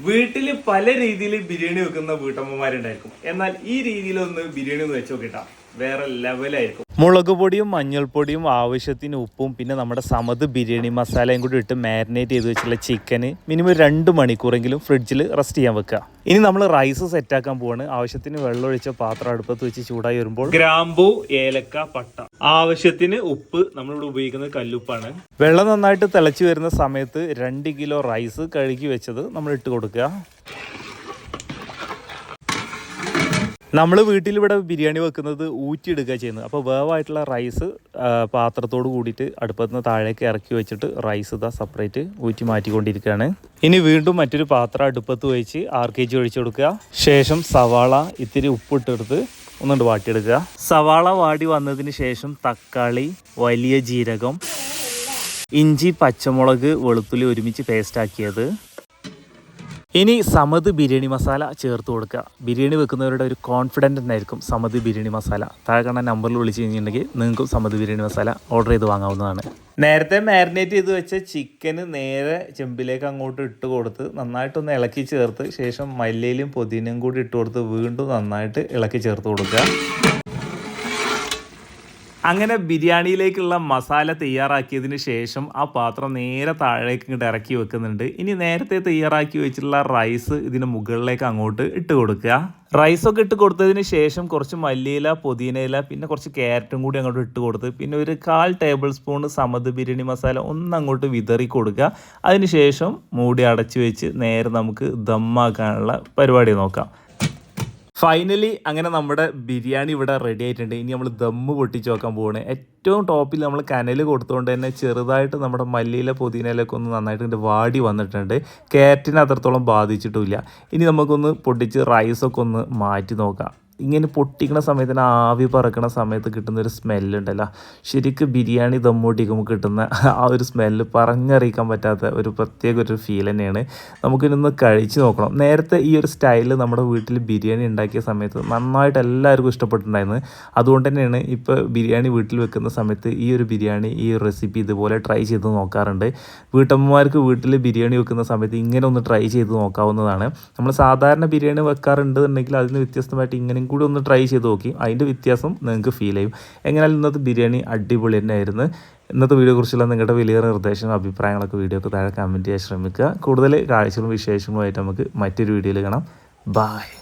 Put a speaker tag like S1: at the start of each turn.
S1: വീട്ടിൽ പല രീതിയിൽ ബിരിയാണി വെക്കുന്ന വീട്ടമ്മമാരുണ്ടായിരിക്കും. എന്നാൽ ഈ രീതിയിലൊന്ന് ബിരിയാണി ഒന്ന് വെച്ച് നോക്കിട്ടാ. വേറെ ലെവലായിരിക്കും. മുളക് പൊടിയും മഞ്ഞൾപ്പൊടിയും ആവശ്യത്തിന് ഉപ്പും പിന്നെ നമ്മുടെ സമത് ബിരിയാണി മസാലയും കൂടി ഇട്ട് മാരിനേറ്റ് ചെയ്ത് വെച്ചുള്ള ചിക്കന് മിനിമം രണ്ട് മണിക്കൂറെങ്കിലും ഫ്രിഡ്ജിൽ റെസ്റ്റ് ചെയ്യാൻ വെക്കുക. ഇനി നമ്മൾ റൈസ് സെറ്റാക്കാൻ പോവാണ്. ആവശ്യത്തിന് വെള്ളമൊഴിച്ച പാത്രം അടുപ്പത്ത് വെച്ച് ചൂടായി വരുമ്പോൾ ഗ്രാമ്പു ഏലക്ക പട്ട. ആവശ്യത്തിന് ഉപ്പ് നമ്മളിവിടെ ഉപയോഗിക്കുന്നത് കല്ലുപ്പാണ്. വെള്ളം നന്നായിട്ട് തിളച്ചു വരുന്ന സമയത്ത് രണ്ട് കിലോ റൈസ് കഴുകി വെച്ചത് നമ്മൾ ഇട്ട് കൊടുക്കുക. നമ്മൾ വീട്ടിൽ ഇവിടെ ബിരിയാണി വെക്കുന്നത് ഊറ്റിയെടുക്കുക ചെയ്യുന്നത്. അപ്പോൾ വേവായിട്ടുള്ള റൈസ് പാത്രത്തോട് കൂടിയിട്ട് അടുപ്പത്ത് നിന്ന് താഴേക്ക് ഇറക്കി വെച്ചിട്ട് റൈസ് ഇതാ സെപ്പറേറ്റ് ഊറ്റി മാറ്റിക്കൊണ്ടിരിക്കുകയാണ്. ഇനി വീണ്ടും മറ്റൊരു പാത്രം അടുപ്പത്ത് വെച്ച് ആർ കെ ജി ഒഴിച്ചു കൊടുക്കുക. ശേഷം സവാള ഇത്തിരി ഉപ്പിട്ടെടുത്ത് ഒന്നുകൊണ്ട് വാട്ടിയെടുക്കുക. സവാള വാടി വന്നതിന് ശേഷം തക്കാളി വലിയ ജീരകം ഇഞ്ചി പച്ചമുളക് വെളുത്തുള്ളി ഒരുമിച്ച് പേസ്റ്റാക്കിയത് ഇനി സമത് ബിരിയാണി മസാല ചേർത്ത് കൊടുക്കുക. ബിരിയാണി വെക്കുന്നവരുടെ ഒരു കോൺഫിഡന്റ് എന്നായിരിക്കും സമത് ബിരിയാണി മസാല. താഴെ കാണുന്ന നമ്പറിൽ വിളിച്ച് കഴിഞ്ഞിട്ടുണ്ടെങ്കിൽ നിങ്ങൾക്കും സമത് ബിരിയാണി മസാല ഓർഡർ ചെയ്ത് വാങ്ങാവുന്നതാണ്. നേരത്തെ മാരിനേറ്റ് ചെയ്ത് വെച്ച ചിക്കന് നേരെ ചെമ്പിലേക്ക് അങ്ങോട്ട് ഇട്ട് കൊടുത്ത് നന്നായിട്ടൊന്ന് ഇളക്കി ചേർത്ത് ശേഷം മല്ലിയിലും പൊതിനയും കൂടി ഇട്ട് കൊടുത്ത് വീണ്ടും നന്നായിട്ട് ഇളക്കി ചേർത്ത് കൊടുക്കുക. അങ്ങനെ ബിരിയാണിയിലേക്കുള്ള മസാല തയ്യാറാക്കിയതിന് ശേഷം ആ പാത്രം നേരെ താഴേക്ക് ഇങ്ങോട്ട് ഇറക്കി വെക്കുന്നുണ്ട്. ഇനി നേരത്തെ തയ്യാറാക്കി വെച്ചിട്ടുള്ള റൈസ് ഇതിന് മുകളിലേക്ക് അങ്ങോട്ട് ഇട്ട് കൊടുക്കുക. റൈസൊക്കെ ഇട്ട് കൊടുത്തതിന് ശേഷം കുറച്ച് മല്ലിയില പുതിനയില പിന്നെ കുറച്ച് ക്യാരറ്റും കൂടി അങ്ങോട്ട് ഇട്ട് കൊടുത്ത് പിന്നെ ഒരു കാൽ ടേബിൾ സ്പൂൺ സമത് ബിരിയാണി മസാല ഒന്ന് അങ്ങോട്ട് വിതറി കൊടുക്കുക. അതിന് ശേഷം മൂടി അടച്ചു വെച്ച് നേരെ നമുക്ക് ദമ്മാക്കാനുള്ള പരിപാടി നോക്കാം. ഫൈനലി അങ്ങനെ നമ്മുടെ ബിരിയാണി ഇവിടെ റെഡി ആയിട്ടുണ്ട്. ഇനി നമ്മൾ ദമ്മ് പൊട്ടിച്ച് നോക്കാൻ പോവാണ്. ഏറ്റവും ടോപ്പിൽ നമ്മൾ കനൽ കൊടുത്തുകൊണ്ട് തന്നെ ചെറുതായിട്ട് നമ്മുടെ മല്ലിയില പുതിനയിലൊക്കെ ഒന്ന് നന്നായിട്ട് വാടി വന്നിട്ടുണ്ട്. ക്യാരറ്റിനെ അത്രത്തോളം ബാധിച്ചിട്ടുമില്ല ഇനി നമുക്കൊന്ന് പൊട്ടിച്ച് റൈസൊക്കെ ഒന്ന് മാറ്റി നോക്കാം. ഇങ്ങനെ പൊട്ടിക്കണ സമയത്തിന് ആവി പറക്കണ സമയത്ത് കിട്ടുന്ന ഒരു സ്മെല്ലുണ്ടല്ലോ. ശരിക്കും ബിരിയാണി ദമ്മൂട്ടിക്കുമ്പോൾ കിട്ടുന്ന ആ ഒരു സ്മെല്ല് പറഞ്ഞറിയിക്കാൻ പറ്റാത്ത ഒരു പ്രത്യേക ഒരു ഫീൽ തന്നെയാണ്. നമുക്കിതൊന്ന് കഴിച്ച് നോക്കണം. നേരത്തെ ഈ ഒരു സ്റ്റൈലിൽ നമ്മുടെ വീട്ടിൽ ബിരിയാണി ഉണ്ടാക്കിയ സമയത്ത് നന്നായിട്ട് എല്ലാവർക്കും ഇഷ്ടപ്പെട്ടിട്ടുണ്ടായിരുന്നു. അതുകൊണ്ട് തന്നെയാണ് ഇപ്പോൾ ബിരിയാണി വീട്ടിൽ വെക്കുന്ന സമയത്ത് ഈ ഒരു ബിരിയാണി ഈ ഒരു റെസിപ്പി ഇതുപോലെ ട്രൈ ചെയ്ത് നോക്കാറുണ്ട്. വീട്ടമ്മമാർക്ക് വീട്ടിൽ ബിരിയാണി വെക്കുന്ന സമയത്ത് ഇങ്ങനെ ഒന്ന് ട്രൈ ചെയ്ത് നോക്കാവുന്നതാണ്. നമ്മൾ സാധാരണ ബിരിയാണി വെക്കാറുണ്ട് എന്നുണ്ടെങ്കിൽ അതിന് വ്യത്യസ്തമായിട്ട് ഇങ്ങനെയും കൂടി ഒന്ന് ട്രൈ ചെയ്ത് നോക്കി. അതിന്റെ വ്യത്യാസം നിങ്ങൾക്ക് ഫീൽ ചെയ്യും. എങ്ങനെയാലും ഇന്നത്തെ ബിരിയാണി അടിപൊളി തന്നെയായിരുന്നു. ഇന്നത്തെ വീഡിയോ കുറിച്ചുള്ള നിങ്ങളുടെ വലിയ നിർദ്ദേശങ്ങളും അഭിപ്രായങ്ങളൊക്കെ വീഡിയോക്ക് താഴെ കമന്റ് ചെയ്യാൻ ശ്രമിക്കുക. കൂടുതൽ കാഴ്ചകളും വിശേഷങ്ങളുമായിട്ട് നമുക്ക് മറ്റൊരു വീഡിയോയിൽ കാണാം. ബായ്